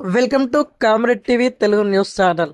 Welcome to Comrade TV Telugu news channel.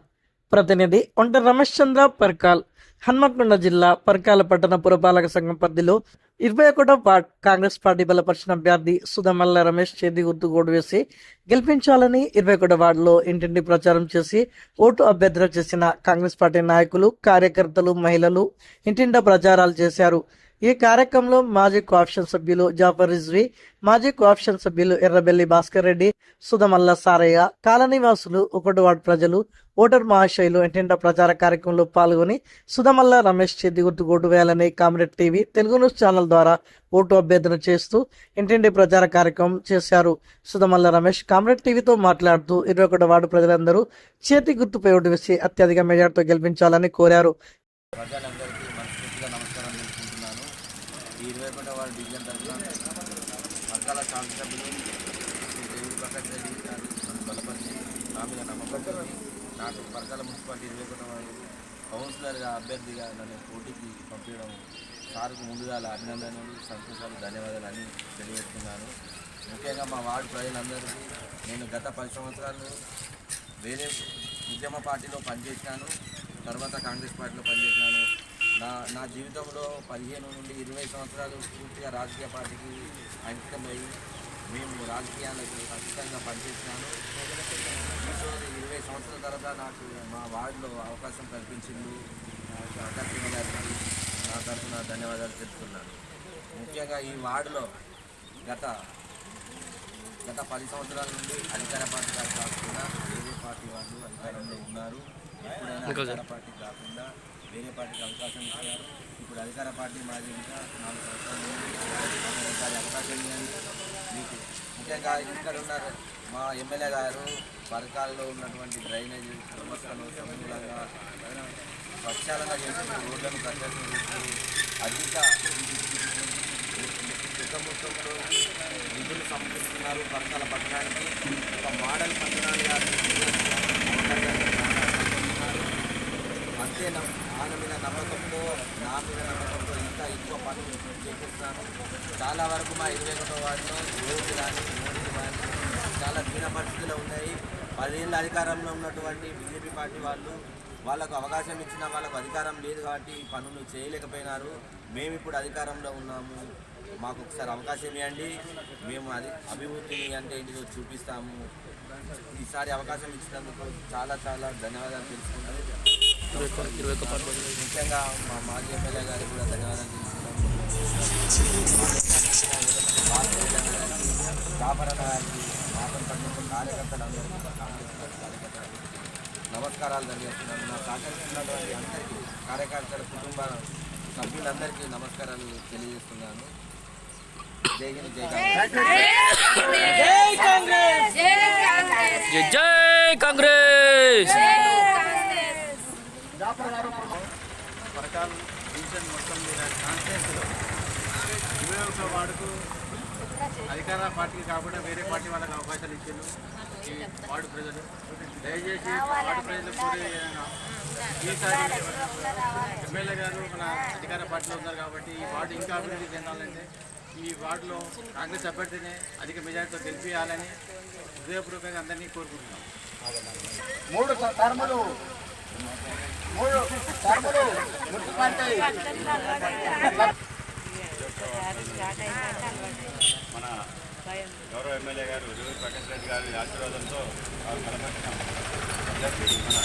ప్రతినిధి ఒంట రమేష్ చంద్ర పర్కాల్. హన్మకొండ జిల్లా పర్కాల పట్టణ పురపాలక సంఘం పరిధిలో ఇరవై ఒకటో వార్డ్ కాంగ్రెస్ పార్టీ బలపరిచిన అభ్యర్థి సుధమల్ల రమేష్ చేతి గుర్తు ఓటు వేసి గెలిపించాలని ఇరవై ఒకటో వార్డులో ఇంటింటి ప్రచారం చేసి ఓటు అభ్యర్థన చేసిన కాంగ్రెస్ పార్టీ నాయకులు కార్యకర్తలు మహిళలు ఇంటింట ప్రచారాలు చేశారు. ఈ కార్యక్రమంలో మాజీ కోఆప్షన్ సభ్యులు జాఫర్ రిజ్వి మాజీ కోఆప్షన్ సభ్యులు ఎర్రబెల్లి భాస్కర్ రెడ్డి సుధమల్ల సారయ్య కాలనివాసులు ఒకటి వార్డు ప్రజలు ఓటర్ మహాశయులు ఎంటెంట ప్రచార కార్యక్రమంలో పాల్గొని సుధమల్ల రమేష్ చేతి గుర్తు ఓటు వేయాలని Comrade TV Telugu news channel ద్వారా ఓటు అభ్యర్థన చేస్తూ ఇంటింటి ప్రచార కార్యక్రమం చేశారు. సుధమల్ల రమేష్ కామ్రేడ్ టీవీతో మాట్లాడుతూ ఇరవై ఒకటి వార్డు ప్రజలందరూ చేతి గుర్తుపై ఓటు వేసి అత్యధిక మెజార్టీతో గెలిపించాలని కోరారు ప్రజలందరికీ మనస్ఫూర్తిగా నమస్కారం తెలుసుకుంటున్నాను ఈ ఇరవై ఒకటో వారి డివిజన్ తరఫున పక్కల దేవుడి ప్రకాష్ రెడ్డి గారు బలపరిచి నా మీద నమ్మకం నాకు పరకాల మున్సిపాలిటీ ఇరవై కౌన్సిలర్గా అభ్యర్థిగా నన్ను పోటీకి పంపించడం సార్కు ముందుగా అభినందనలు సంతోషాలు ధన్యవాదాలు అని తెలియజేస్తున్నాను. ముఖ్యంగా మా వార్డు ప్రజలందరికీ నేను గత పది సంవత్సరాలు వేరే ఉద్యమ పార్టీలో పనిచేసినాను తర్వాత కాంగ్రెస్ పార్టీలో పనిచేసినాను. నా నా జీవితంలో పదిహేను నుండి ఇరవై సంవత్సరాలు పూర్తిగా రాజకీయ పార్టీకి అంకితమై మేము రాజకీయాలకు ఖచ్చితంగా పనిచేసినాను. ఈరోజు ఇరవై సంవత్సరాల తర్వాత నాకు మా వార్డులో అవకాశం కల్పించింది. అధ్యక్షుల గారికి నా తరఫున ధన్యవాదాలు చెప్తున్నాను ముఖ్యంగా ఈ వార్డులో గత గత పది సంవత్సరాల నుండి అధికార పార్టీ కాకుండా వేరే పార్టీ వాళ్ళు అధికారంలో ఉన్నారు. ఎప్పుడైనా అధికార పార్టీ కాకుండా వేరే పార్టీకి అవకాశం ఇచ్చారు. ఇప్పుడు అధికార పార్టీ మాది ఇంకా నాలుగు సంవత్సరాలు అవకాశం ఇవ్వండి మీకు ముఖ్యంగా ఇక్కడ ఉన్న మా ఎమ్మెల్యే గారు. పరకాలలో ఉన్నటువంటి డ్రైనేజ్ సమస్యలను సమూలంగా స్వచ్ఛాలంగా చేసి రోడ్లను ప్రత్యేకం చేస్తూ అధిక పెద్ద మొత్తంలో నిధులు సమకూరుతున్నారు పరకాల పట్టణానికి. ఒక మోడల్ పట్టణాన్ని అంతే ఆయన మీద నమ్మకంతో నా మీద నమ్మకంతో ఇంకా ఎక్కువ పనులు చేపిస్తున్నాను చాలా వరకు మా ఇరవై ఒకటో వాటిలో రోడ్లు కానీ కానీ చాలా దీన పరిస్థితులు ఉన్నాయి. పదేళ్ళ అధికారంలో ఉన్నటువంటి బీజేపీ పార్టీ వాళ్ళు వాళ్ళకు అవకాశం ఇచ్చిన వాళ్ళకు అధికారం లేదు కాబట్టి పనులు చేయలేకపోయినారు. మేము ఇప్పుడు అధికారంలో ఉన్నాము. మాకు ఒకసారి అవకాశం ఇవ్వండి. మేము అది అభివృద్ధిని అంటే ఏంటిదో చూపిస్తాము. ఈసారి అవకాశం ఇచ్చినందుకు చాలా చాలా ధన్యవాదాలు తెలుసుకుంటాను ముఖ్యంగా మా మాజీ ఎమ్మెల్యే గారికి కూడా ధన్యవాదాలు జాఫరన్న గారికి మాతం పట్టిన కార్యకర్తలందరికీ కాంగ్రెస్ పార్టీ కార్యకర్తలందరికీ నమస్కారాలు తెలియజేస్తున్నాను. నా సహకరిస్తున్నటువంటి అందరికీ కార్యకర్తల కుటుంబ సభ్యులందరికీ నమస్కారాలు తెలియజేస్తున్నాను. జై హింద్ జై కాంగ్రెస్. జై జై కాంగ్రెస్. పరకాల డివిజన్ మొత్తం మీద కాన్స్టిట్యూన్సీలో ఇరవై ఒకటో వార్డుకు అధికార పార్టీకి కాకుండా వేరే పార్టీ వాళ్ళకి అవకాశాలు ఇచ్చారు ఈ వార్డు ప్రజలు. దయచేసి వార్డు ప్రజలు కోరే ఈసారి ఎమ్మెల్యే గారు మన అధికార పార్టీలో ఉన్నారు కాబట్టి ఈ వార్డు ఇంకా అభివృద్ధి చెందాలంటే ఈ వార్డులో కాంగ్రెస్ అభ్యర్థిని అధిక మెజార్టీతో గెలిపియాలని హృదయపూర్వకంగా అందరినీ కోరుకుంటున్నాం. మూడు టర్ములు మూడు టర్ములు మున్సిపాలిటీ మన గౌరవ ఎమ్మెల్యే గారు రవి ప్రకాష్ రెడ్డి గారి ఆశీర్వాదంతో వారు బలపరిచిన మన